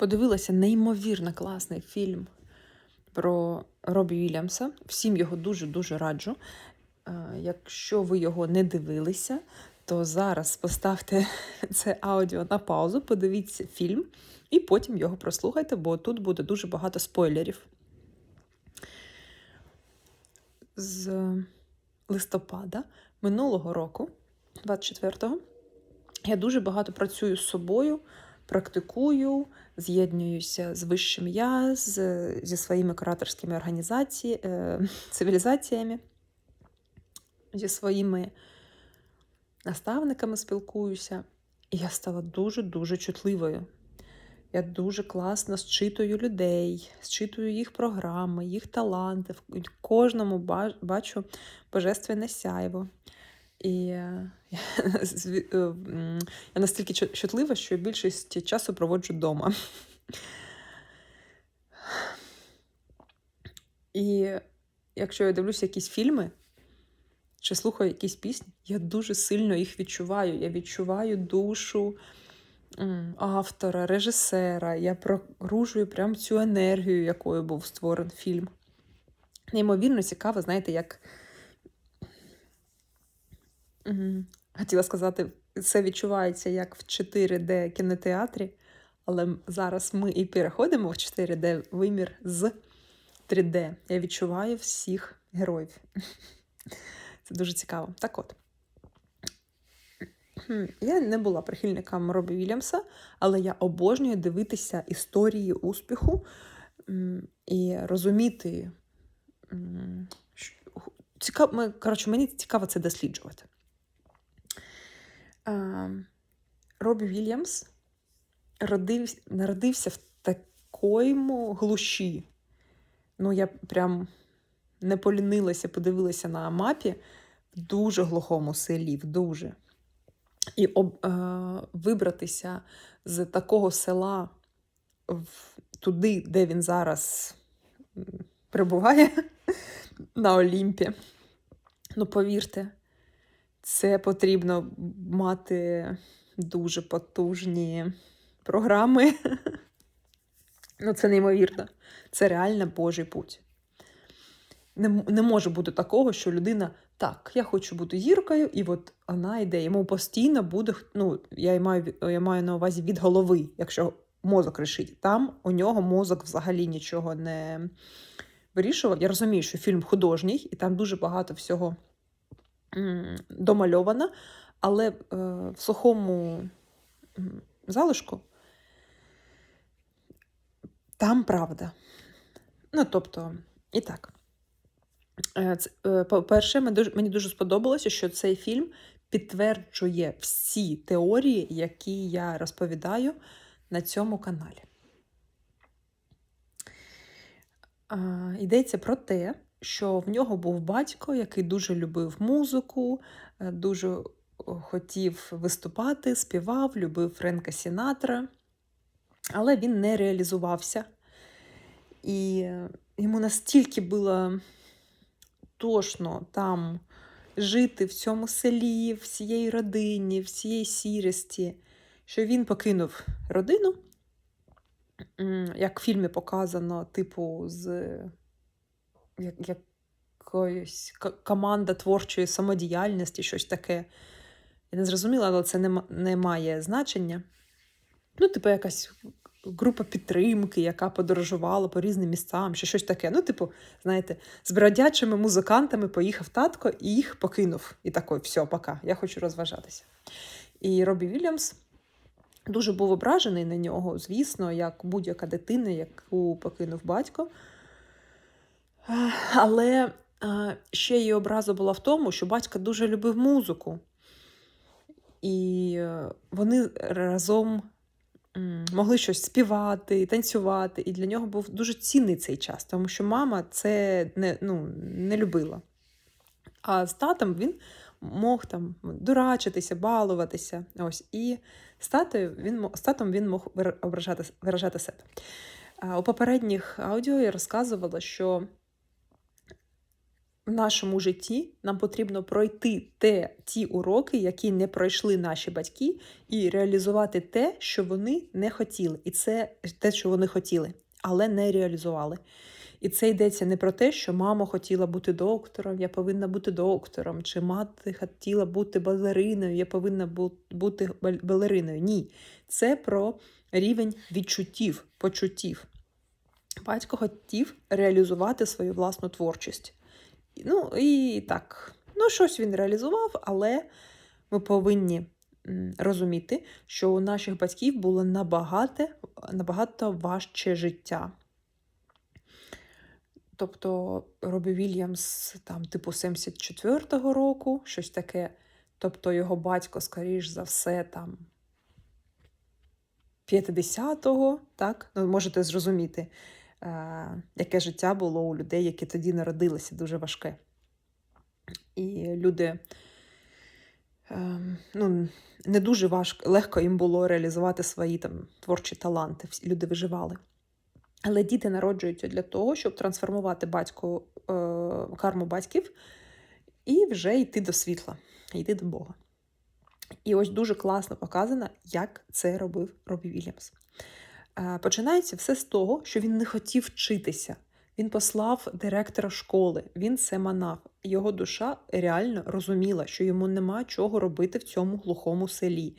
Подивилася неймовірно класний фільм про Робі Вільямса. Всім його дуже-дуже раджу. Е, Якщо ви його не дивилися, то зараз поставте це аудіо на паузу, подивіться фільм і потім його прослухайте, бо тут буде дуже багато спойлерів. З листопада минулого року, 24-го, я дуже багато працюю з собою, практикую, з'єднуюся з вищим я, з, зі своїми кураторськими організаціями, е, цивілізаціями, зі своїми наставниками спілкуюся. І я стала дуже-дуже чутливою. Я дуже класно зчитую людей, зчитую їх програми, їх таланти. В кожному ба- бачу божественне сяйво. І е, е, я настільки чутлива, що більшість часу проводжу вдома. І якщо я дивлюся якісь фільми чи слухаю якісь пісні, я дуже сильно їх відчуваю. Я відчуваю душу автора, режисера. Я прогружую прям цю енергію, якою був створений фільм. Неймовірно цікаво, знаєте, як Мгм. хотіла сказати, це відчувається як в 4D кінотеатрі, але зараз ми і переходимо в 4D вимір з 3D. Я відчуваю всіх героїв. Це дуже цікаво. Так от. Я не була прихильником Робі Вільямса, але я обожнюю дивитися історії успіху і розуміти. Цікаво, коротше, мені цікаво це досліджувати. А, Робі Вільямс родив, народився в такому глуші. Ну, я прям не полінилася, подивилася на мапі в дуже глухому селі, в дуже. І об, е, вибратися з такого села в, туди, де він зараз м, перебуває, на Олімпі. Ну, повірте, це потрібно мати дуже потужні програми. Ну, це неймовірно. Це реально Божий путь. Не, не може бути такого, що людина так, я хочу бути зіркою, і от вона йде. Йому постійно буде, ну, я маю, я маю на увазі від голови, якщо мозок рішить. Там у нього мозок взагалі нічого не вирішував. Я розумію, що фільм художній, і там дуже багато всього м, домальовано, але е, в сухому залишку там правда. Ну, тобто, і так. Е, е, По-перше, мені дуже, сподобалося, що цей фільм підтверджує всі теорії, які я розповідаю на цьому каналі. Йдеться про те, що в нього був батько, який дуже любив музику, е, дуже хотів виступати, співав, любив Френка Сінатра, але він не реалізувався. І е, йому настільки було тошно там жити в цьому селі, в цій родині, в цій сірості, що він покинув родину, як в фільмі показано, типу, з якоїсь к- команда творчої самодіяльності, щось таке. Я не зрозуміла, але це не, не має значення. Ну, типу, якась група підтримки, яка подорожувала по різним місцям, чи щось таке. Ну, типу, знаєте, з бродячими музикантами поїхав татко і їх покинув. І такий, все, пока, я хочу розважатися. І Робі Вільямс дуже був ображений на нього, звісно, як будь-яка дитина, яку покинув батько. Е, Але е, ще її образа була в тому, що батько дуже любив музику. І е, вони разом могли щось співати, танцювати. І для нього був дуже цінний цей час, тому що мама це не, ну, не любила. А з татом він мог там дурачитися, балуватися. Ось. І з, татою він, з татом він мог вир- ображати, виражати себе. У попередніх аудіо я розказувала, що в нашому житті нам потрібно пройти те, ті уроки, які не пройшли наші батьки, і реалізувати те, що вони не хотіли. І це те, що вони хотіли, але не реалізували. І це йдеться не про те, що мама хотіла бути доктором, я повинна бути доктором, чи мати хотіла бути балериною, я повинна бути балериною. Ні, це про рівень відчуттів, почуттів. Батько хотів реалізувати свою власну творчість. Ну і так, ну, щось він реалізував, але ми повинні розуміти, що у наших батьків було набагато, набагато важче життя. Тобто Робі Вільямс, там, типу 74-го року, щось таке. Тобто його батько, скоріш за все, там 50-го, так? Ну, можете зрозуміти, яке життя було у людей, які тоді народилися, дуже важке. І люди е, ну, не дуже важко, легко їм було реалізувати свої там творчі таланти. Люди виживали. Але діти народжуються для того, щоб трансформувати батьку, е, карму батьків і вже йти до світла, йти до Бога. І ось дуже класно показано, як це робив Робі Вільямс. Е, починається все з того, що він не хотів вчитися. Він послав директора школи, він це манав. Його душа реально розуміла, що йому нема чого робити в цьому глухому селі.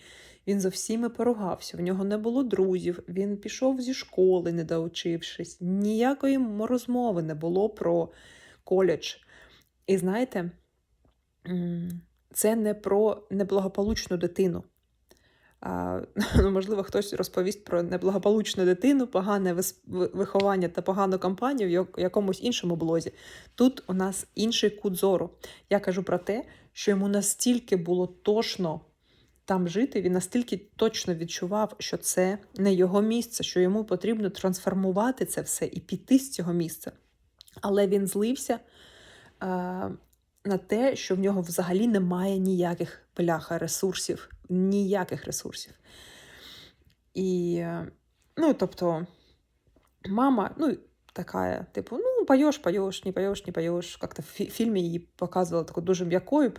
Він зо всіми поругався, в нього не було друзів, він пішов зі школи, не доучившись. Ніякої розмови не було про коледж. І знаєте, це не про неблагополучну дитину. Ну, Можливо, хтось розповість про неблагополучну дитину, погане виховання та погану кампанію в якомусь іншому блозі. Тут у нас інший кут зору. Я кажу про те, що йому настільки було тошно там жити, він настільки точно відчував, що це не його місце, що йому потрібно трансформувати це все і піти з цього місця. Але він злився на те, що в нього взагалі немає ніяких бляха ресурсів, ніяких ресурсів. І, ну, тобто, мама, ну, такая, типу, ну, поєш, поєш, не поєш, не поєш. Як-то в фільмі її показували таку дуже м'якою,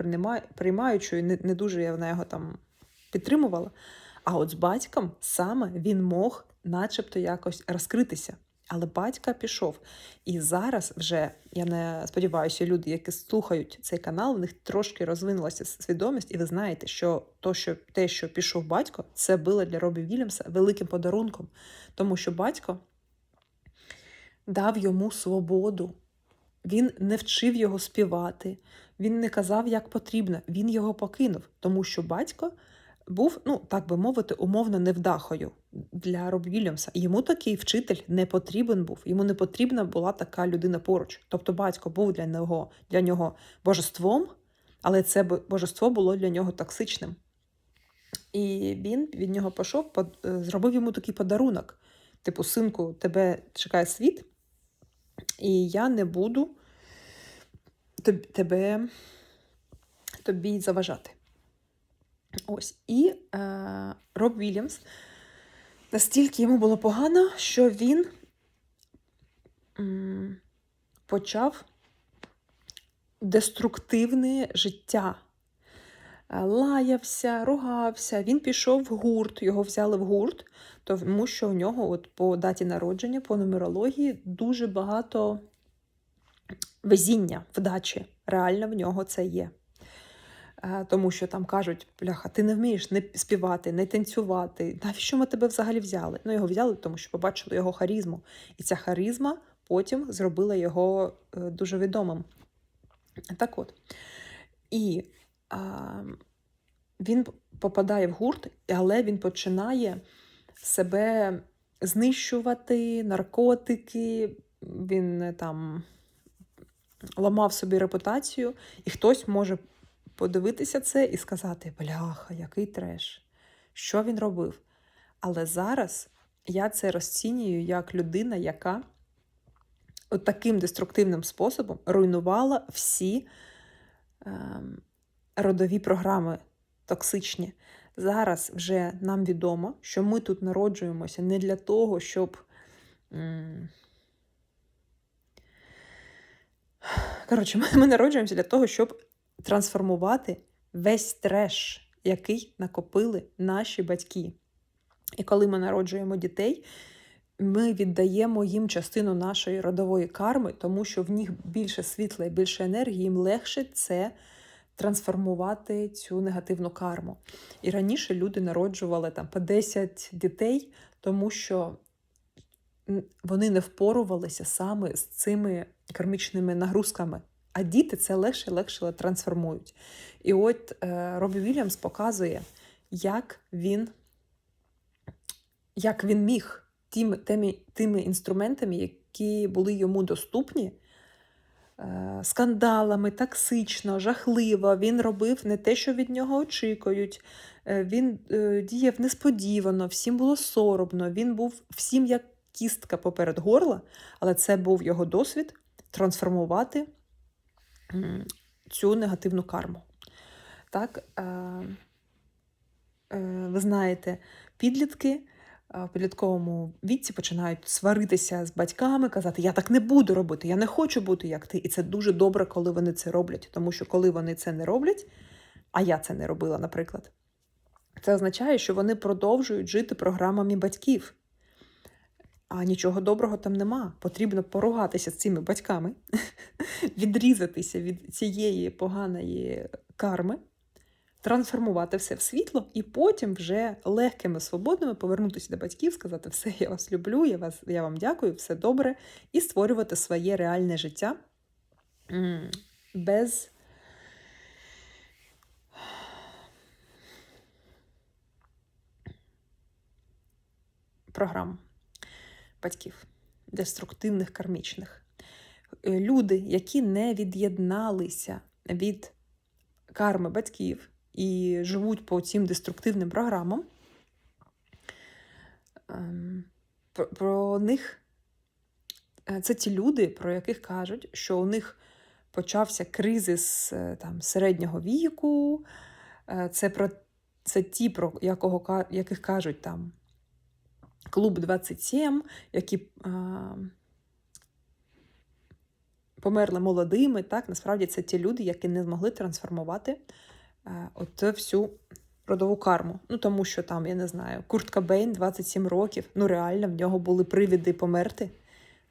приймаючою, не, не дуже я на його там підтримувала. А от з батьком саме він мог, начебто, якось розкритися. Але батька пішов. І зараз вже, я не сподіваюся, люди, які слухають цей канал, в них трошки розвинулася свідомість, і ви знаєте, що то, що те, що пішов батько, це було для Робі Вільямса великим подарунком, тому що батько дав йому свободу. Він не вчив його співати, він не казав, як потрібно. Він його покинув, тому що батько був, ну так би мовити, умовно невдахою для Роб Вільямса. Йому такий вчитель не потрібен був. Йому не потрібна була така людина поруч. Тобто батько був для нього для нього божеством, але це божество було для нього токсичним. І він від нього пішов, е, зробив йому такий подарунок: типу, синку, тебе чекає світ, і я не буду тебе тобі заважати. Ось. І е, Роб Вільямс настільки йому було погано, що він м, почав деструктивне життя. Е, лаявся, ругався, він пішов в гурт, його взяли в гурт, тому що у нього от по даті народження, по нумерології, дуже багато везіння вдачі. Реально в нього це є. Е, тому що там кажуть, бляха, ти не вмієш не співати, не танцювати. Навіщо ми тебе взагалі взяли? Ну, його взяли, тому що побачили його харизму. І ця харизма потім зробила його е, дуже відомим. Так от. І а, він попадає в гурт, але він починає себе знищувати, наркотики, він е, там ламав собі репутацію, і хтось може подивитися це і сказати: бляха, який треш, що він робив? Але зараз я це розцінюю як людина, яка от таким деструктивним способом руйнувала всі е, родові програми токсичні. Зараз вже нам відомо, що ми тут народжуємося не для того, щоб. Коротше, ми народжуємося для того, щоб трансформувати весь треш, який накопили наші батьки. І коли ми народжуємо дітей, ми віддаємо їм частину нашої родової карми, тому що в них більше світла і більше енергії, їм легше це трансформувати цю негативну карму. І раніше люди народжували там по 10 дітей, тому що вони не впорувалися саме з цими кармічними нагрузками. А діти це легше легше трансформують. І от е, Робі Вільямс показує, як він як він міг тими, тими, тими інструментами, які були йому доступні, е, скандалами, токсично, жахливо. Він робив не те, що від нього очікують. Е, він діяв несподівано, всім було соромно, він був всім як кістка поперед горла, але це був його досвід трансформувати цю негативну карму. Так, ви знаєте, підлітки в підлітковому віці починають сваритися з батьками, казати, я так не буду робити, я не хочу бути як ти. І це дуже добре, коли вони це роблять. Тому що коли вони це не роблять, а я це не робила, наприклад, це означає, що вони продовжують жити програмами батьків. А нічого доброго там нема. Потрібно поругатися з цими батьками, відрізатися від цієї поганої карми трансформувати все в світло, і потім вже легкими, свободними повернутися до батьків, сказати, все, я вас люблю, я, вас, я вам дякую, все добре, і створювати своє реальне життя без. Програм батьків, деструктивних кармічних. Люди, які не від'єдналися від карми батьків, і живуть по цим деструктивним програмам, ем, про, них е, це ті люди, про яких кажуть, що у них почався кризис е, там, середнього віку, е, це про це ті, про якого, яких кажуть там клуб 27, які померли молодими. Так, Насправді це ті люди, які не змогли трансформувати Е, от всю родову карму. Ну, тому що там, я не знаю, Курт Кабейн 27 років. Ну, реально, в нього були привіди померти.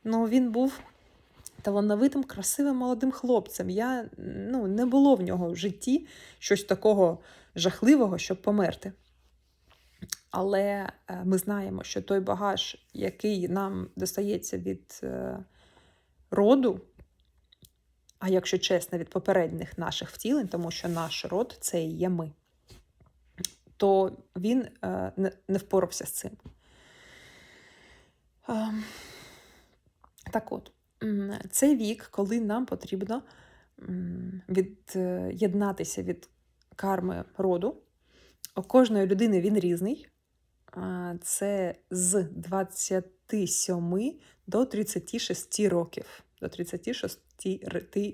Ну, він був талановитим, красивим молодим хлопцем. Я, ну, Не було в нього в житті щось такого жахливого, щоб померти. Але е, ми знаємо, що той багаж, який нам достається від е, роду, а якщо чесно, від попередніх наших втілень, тому що наш род це і є ми, то він е, не впорався з цим. Так от, цей вік, коли нам потрібно від'єднатися від карми роду, у кожної людини він різний. Це з 27 до 36 років. До 36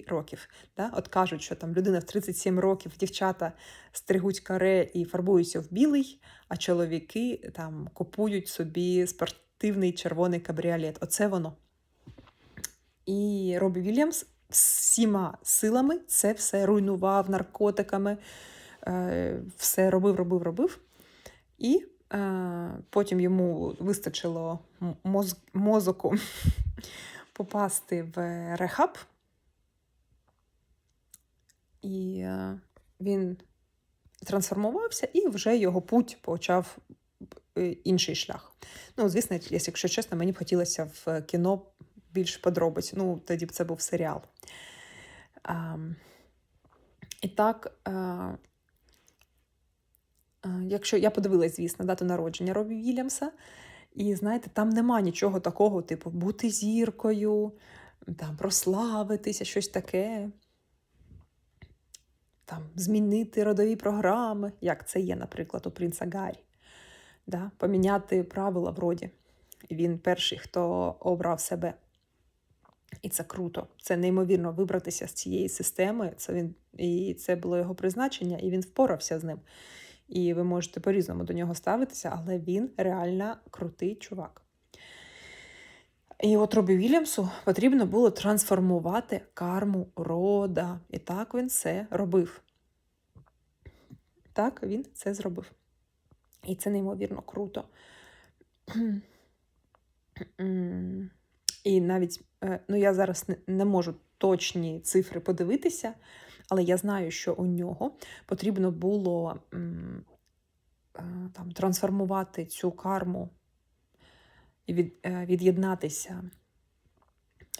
років. Да? От кажуть, що там людина в 37 років, дівчата стригуть каре і фарбуються в білий, а чоловіки там купують собі спортивний червоний кабріолет. Оце воно. І Робі Вільямс всіма силами це все руйнував наркотиками, все робив, робив, робив. І е, потім йому вистачило моз, мозоку попасти в рехаб, і е, він трансформувався, і вже його путь почав е, інший шлях. Ну, звісно, якщо чесно, мені б хотілося в кіно більш подробиць. Ну, тоді б це був серіал. А, І так, е, а, якщо я подивилась, звісно, дату народження Робі Вільямса, і знаєте, там нема нічого такого, типу, бути зіркою, там, прославитися, щось таке там, змінити родові програми, як це є, наприклад, у принца Гаррі, да? поміняти правила в роді. Він перший, хто обрав себе. І це круто. Це неймовірно вибратися з цієї системи. Це він, І це було його призначення, і він впорався з ним. І ви можете по-різному до нього ставитися, але він реально крутий чувак. І от Робі Вільямсу потрібно було трансформувати карму рода. І так він це робив. Так він це зробив. І це неймовірно круто. І навіть, е, ну я зараз не, не можу точні цифри подивитися, але я знаю, що у нього потрібно було е, там, трансформувати цю карму і від, е, від'єднатися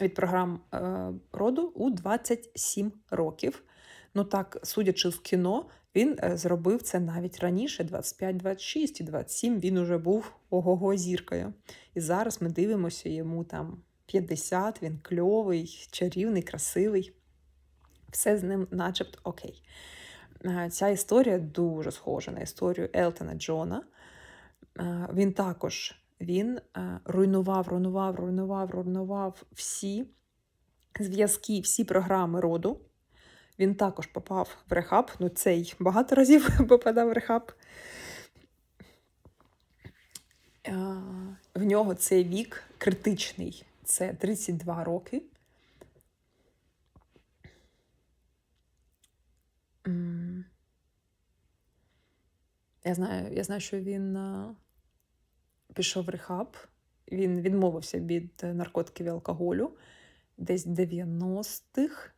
від програм е, роду у 27 років. Ну так, судячи з кіно, він зробив це навіть раніше, 25, 26 і 27 він уже був ого-го зіркою. І зараз ми дивимося йому там 50, він кльовий, чарівний, красивий. Все з ним начебто окей. Е, Ця історія дуже схожа на історію Елтона Джона. Е, Він також він е, руйнував, руйнував, руйнував, руйнував всі зв'язки, всі програми роду. Він також попав в рехаб. Ну, цей багато разів попадав в рехаб. В нього цей вік критичний. Це 32 роки. Я знаю, я знаю, що він е, пішов в рехаб. Він відмовився від е, наркотиків і алкоголю десь в 90-х.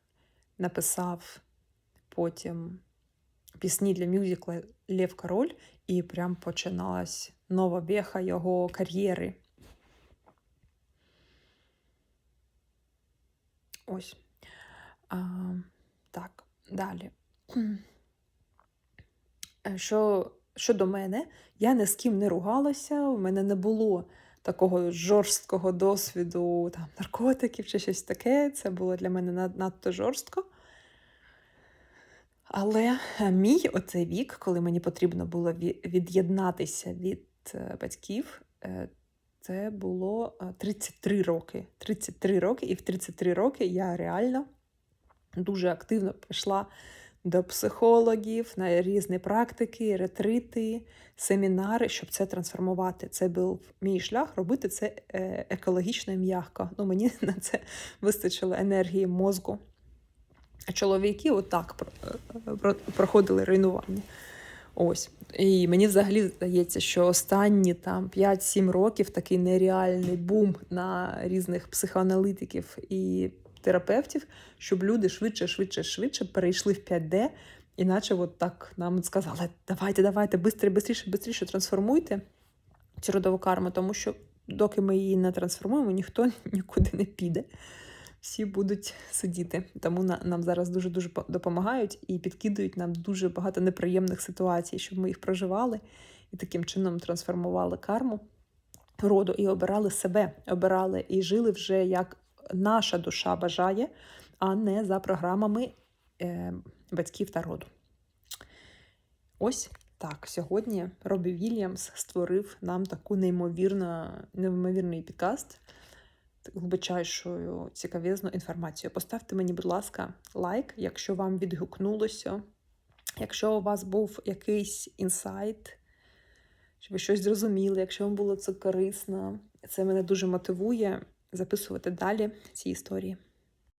Написав потім пісні для мюзикла Лев Король, і прям починалась нова веха його кар'єри. Ось. А, так, далі. Е, Що щодо мене, я ні з ким не ругалася, у мене не було такого жорсткого досвіду там, наркотиків чи щось таке. Це було для мене надто жорстко. Але е, мій оцей вік, коли мені потрібно було від'єднатися від е, батьків, е, це було е, 33 роки. 33 роки, і в 33 роки я реально дуже активно пішла до психологів на різні практики, ретрити, семінари, щоб це трансформувати. Це був мій шлях робити це е, екологічно і м'яко. Ну, мені на це вистачило енергії мозку. А чоловіки отак е, про- проходили руйнування. Ось. І мені взагалі здається, що останні там 5-7 років такий нереальний бум на різних психоаналітиків і терапевтів, щоб люди швидше, швидше, швидше перейшли в 5D, іначе от так нам сказали: давайте, давайте, бистріше, бистріше, бистріше трансформуйте цю родову карму, тому що доки ми її не трансформуємо, ніхто нікуди не піде. Всі будуть сидіти. Тому нам зараз дуже дуже допомагають і підкидують нам дуже багато неприємних ситуацій, щоб ми їх проживали і таким чином трансформували карму роду і обирали себе, обирали і жили вже як наша душа бажає, а не за програмами е, батьків та роду. Ось так. Сьогодні Робі Вільямс створив нам таку неймовірну, неймовірний підкаст глибочайшою цікавезну інформацію. Поставте мені, будь ласка, лайк, якщо вам відгукнулося. Якщо у вас був якийсь інсайт, чи ви щось зрозуміли, якщо вам було це корисно, це мене дуже мотивує записувати далі ці історії.